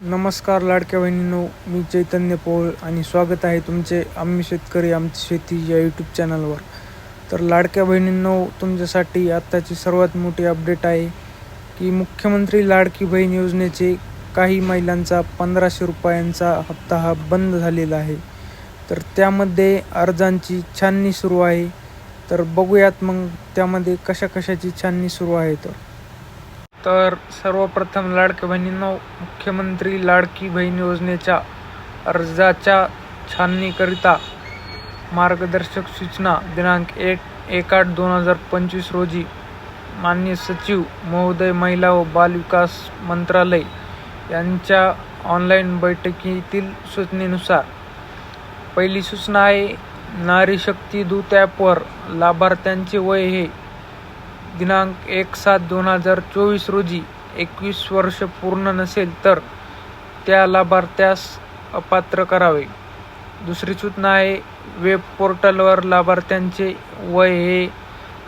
नमस्कार लाडक्या बहिणींनो मी चैतन्य पोळ आणि स्वागत आहे तुमचे आम्ही शेतकरी आमची शेती या यूट्यूब चॅनलवर तर लाडक्या बहिणींनो तुमच्यासाठी आत्ताची सर्वात मोठी अपडेट आहे की मुख्यमंत्री लाडकी बहीण योजनेचे काही महिलांचा पंधराशे रुपयांचा हप्ता हा बंद झालेला आहे. तर त्यामध्ये अर्जांची छाननी सुरू आहे. तर बघूयात मग त्यामध्ये कशा कशाची छाननी सुरू आहे तर. तर सर्वप्रथम लाडक्या बहिणींनो मुख्यमंत्री लाडकी बहीण योजनेच्या अर्जाच्या छाननीकरिता मार्गदर्शक सूचना दिनांक एक एक आठ दोन हजार पंचवीस रोजी मान्य सचिव महोदय महिला व बालविकास मंत्रालय यांच्या ऑनलाईन बैठकीतील सूचनेनुसार पहिली सूचना आहे नारी शक्ती दूत ॲपवर लाभार्थ्यांचे वय हे दिनांक एक सात दोन हजार चोवीस रोजी एकवीस वर्ष पूर्ण नसेल तर त्या लाभार्थ्यास अपात्र करावे. दुसरी सूचना आहे वेब पोर्टलवर लाभार्थ्यांचे वय हे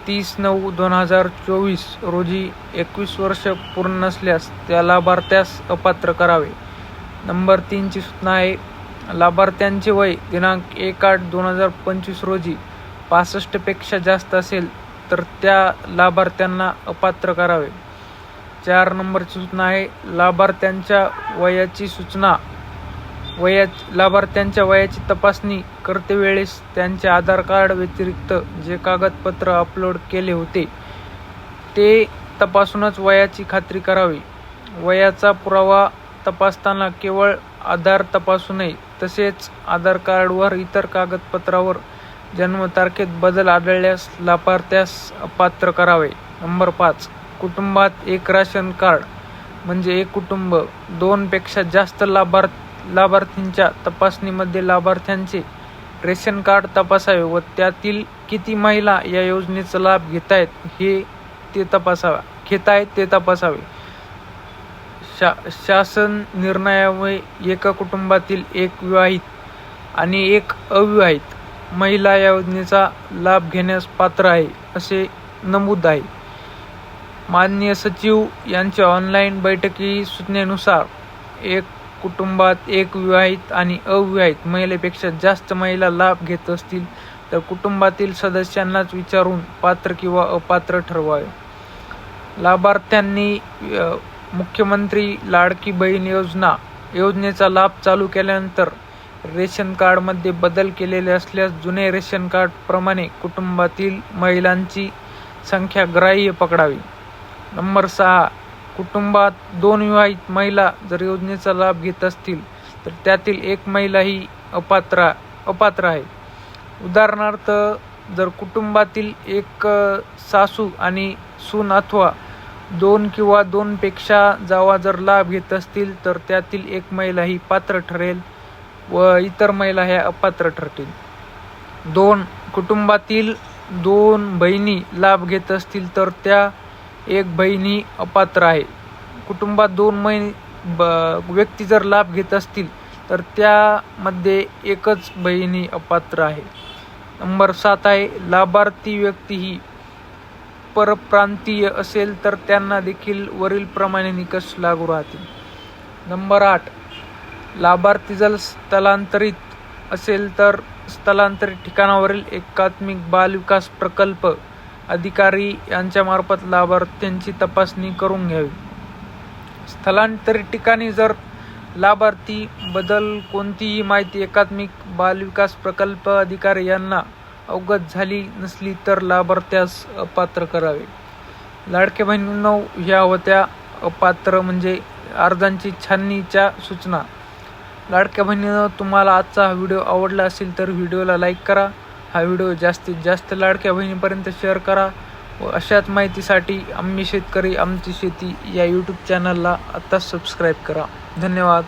तीस नऊ दोन हजार चोवीस रोजी एकवीस वर्ष पूर्ण नसल्यास त्या लाभार्थ्यास अपात्र करावे. नंबर तीनची सूचना आहे लाभार्थ्यांचे वय दिनांक एक आठ दोन हजार पंचवीस रोजी पासष्टपेक्षा जास्त असेल तर त्या लाभार्थ्यांना अपात्र करावे. चार नंबरची सूचना आहे लाभार्थ्यांच्या वयाची सूचना. वया लाभार्थ्यांच्या वयाची तपासणी करते वेळेस त्यांचे आधार कार्ड व्यतिरिक्त जे कागदपत्र अपलोड केले होते ते तपासूनच वयाची खात्री करावी. वयाचा पुरावा तपासताना केवळ आधार तपासू नये तसेच आधार कार्डवर इतर कागदपत्रावर जन्मतारखेत बदल आढळल्यास लाभार्थ्यास अपात्र करावे. नंबर पाच. कुटुंबात एक राशन कार्ड म्हणजे एक कुटुंब दोनपेक्षा जास्त लाभार्थ लाभार्थींच्या तपासणीमध्ये लाभार्थ्यांचे रेशन कार्ड तपासावे व त्यातील किती महिला या योजनेचा लाभ घेत आहेत हे ते तपासावा घेत आहेत ते तपासावे. शा शासन निर्णयामुळे एका कुटुंबातील एक विवाहित आणि एक अविवाहित महिला या योजनेचा लाभ घेण्यास पात्र आहे असे नमूद आहे. माननीय सचिव यांच्या ऑनलाईन बैठकी सूचनेनुसार एक कुटुंबात एक विवाहित आणि अविवाहित महिलेपेक्षा जास्त महिला लाभ घेत असतील तर कुटुंबातील सदस्यांनाच विचारून पात्र किंवा अपात्र ठरवावे. लाभार्थ्यांनी मुख्यमंत्री लाडकी बहीण योजना योजनेचा लाभ चालू केल्यानंतर रेशन कार्डमध्ये बदल केलेले असल्यास जुने रेशन कार्डप्रमाणे कुटुंबातील महिलांची संख्या ग्राह्य पकडावी. नंबर सहा कुटुंबात दोन विवाहित महिला जर योजनेचा लाभ घेत असतील तर त्यातील एक महिला ही अपात्र अपात्र आहे. उदाहरणार्थ जर कुटुंबातील एक सासू आणि सून अथवा दोन किंवा दोनपेक्षा जावा जर लाभ घेत असतील तर त्यातील एक महिला ही पात्र ठरेल. व इतर महिला ह्या अपात्र ठरतील. दोन कुटुंबातील दोन बहिणी लाभ घेत असतील तर त्या एक बहिणी अपात्र आहे. कुटुंबात दोन महिने ब व्यक्ती जर लाभ घेत असतील तर त्यामध्ये एकच बहिणी अपात्र आहे. नंबर सात आहे लाभार्थी व्यक्ती ही परप्रांतीय असेल तर त्यांना देखील वरीलप्रमाणे निकष लागू राहतील. नंबर आठ लाभार्थी जर स्थलांतरित असेल तर स्थलांतरित ठिकाणावरील एकात्मिक बाल विकास प्रकल्प अधिकारी यांच्यामार्फत लाभार्थ्यांची तपासणी करून घ्यावी. स्थलांतरित ठिकाणी जर लाभार्थी बदल कोणतीही माहिती एकात्मिक बाल विकास प्रकल्प अधिकारी यांना अवगत झाली नसली तर लाभार्थ्यास अपात्र करावे. लाडके बहिणी ह्या होत्या अपात्र म्हणजे अर्जांची छाननीच्या सूचना. लाडक्या बहिणीनं तुम्हाला आजचा हा व्हिडिओ आवडला असेल तर व्हिडिओला लाईक करा. हा व्हिडिओ जास्तीत जास्त लाडक्या बहिणीपर्यंत शेअर करा. व अशाच माहितीसाठी आम्ही शेतकरी आमची शेती या यूट्यूब चॅनलला आत्ताच सबस्क्राईब करा. धन्यवाद.